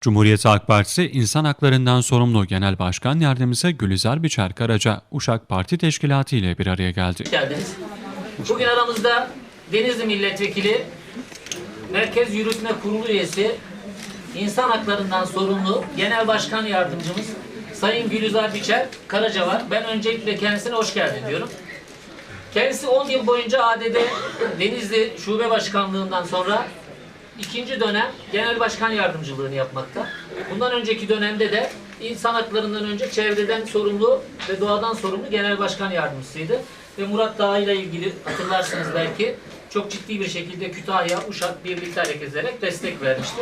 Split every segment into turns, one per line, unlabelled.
Cumhuriyet Halk Partisi İnsan Haklarından Sorumlu Genel Başkan Yardımcısı Gülizar Biçer Karaca, Uşak Parti Teşkilatı ile bir araya geldi.
Hoş geldiniz. Bugün aramızda Denizli Milletvekili, Merkez Yürütme Kurulu üyesi, insan haklarından sorumlu Genel Başkan Yardımcımız Sayın Gülizar Biçer Karaca var. Ben öncelikle kendisine hoş geldin diyorum. Kendisi 10 yıl boyunca ADD Denizli Şube Başkanlığından sonra ikinci dönem Genel Başkan Yardımcılığını yapmakta. Bundan önceki dönemde de insan haklarından önce çevreden sorumlu ve doğadan sorumlu Genel Başkan Yardımcısıydı. Ve Murat Dağı ile ilgili hatırlarsınız belki çok ciddi bir şekilde Kütahya, Uşak birlikte hareket ederek destek vermişti.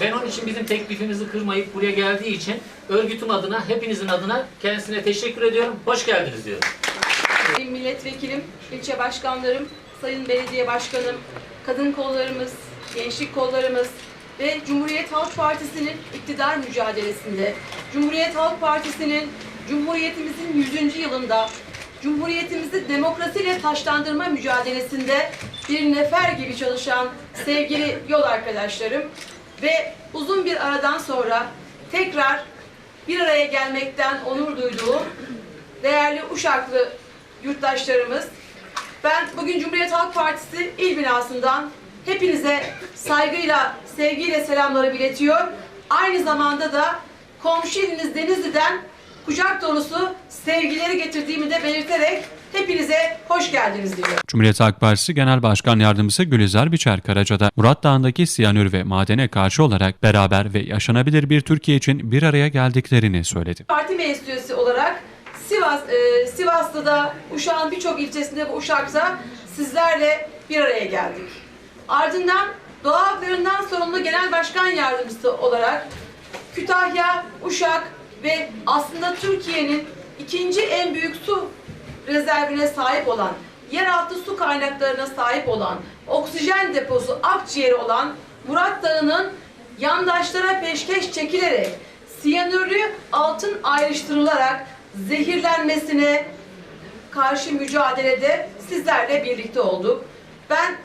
Ben onun için bizim teklifimizi kırmayıp buraya geldiği için örgütüm adına, hepinizin adına kendisine teşekkür ediyorum. Hoş geldiniz diyorum.
Sayın milletvekilim, ilçe başkanlarım, sayın belediye başkanım, kadın kollarımız, gençlik kollarımız ve Cumhuriyet Halk Partisi'nin iktidar mücadelesinde, Cumhuriyet Halk Partisi'nin Cumhuriyetimizin 100. yılında Cumhuriyetimizi demokrasiyle taşlandırma mücadelesinde bir nefer gibi çalışan sevgili yol arkadaşlarım ve uzun bir aradan sonra tekrar bir araya gelmekten onur duyduğum değerli Uşaklı yurttaşlarımız, ben bugün Cumhuriyet Halk Partisi il binasından hepinize saygıyla, sevgiyle selamları iletiyor. Aynı zamanda da komşu iliniz Denizli'den kucak dolusu sevgileri getirdiğimi de belirterek hepinize hoş geldiniz diyorum.
Cumhuriyet Halk Partisi Genel Başkan Yardımcısı Gülizar Biçer Karaca da Murat Dağı'ndaki siyanür ve madene karşı olarak beraber ve yaşanabilir bir Türkiye için bir araya geldiklerini söyledi.
Parti meclis üyesi olarak Sivas, e, Sivas'ta Uşak'ın birçok ilçesinde ve Uşak'ta sizlerle bir araya geldik. Ardından Doğa Haklarından Sorumlu Genel Başkan Yardımcısı olarak Kütahya, Uşak ve aslında Türkiye'nin ikinci en büyük su rezervine sahip olan, yeraltı su kaynaklarına sahip olan, oksijen deposu, akciğeri olan Murat Dağı'nın yandaşlara peşkeş çekilerek siyanürlü altın ayrıştırılarak zehirlenmesine karşı mücadelede sizlerle birlikte olduk. Ben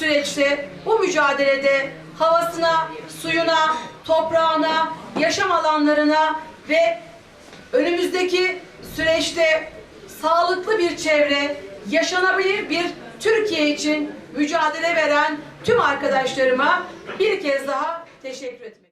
süreçte, bu mücadelede havasına, suyuna, toprağına, yaşam alanlarına ve önümüzdeki süreçte sağlıklı bir çevre, yaşanabilir bir Türkiye için mücadele veren tüm arkadaşlarıma bir kez daha teşekkür ederim.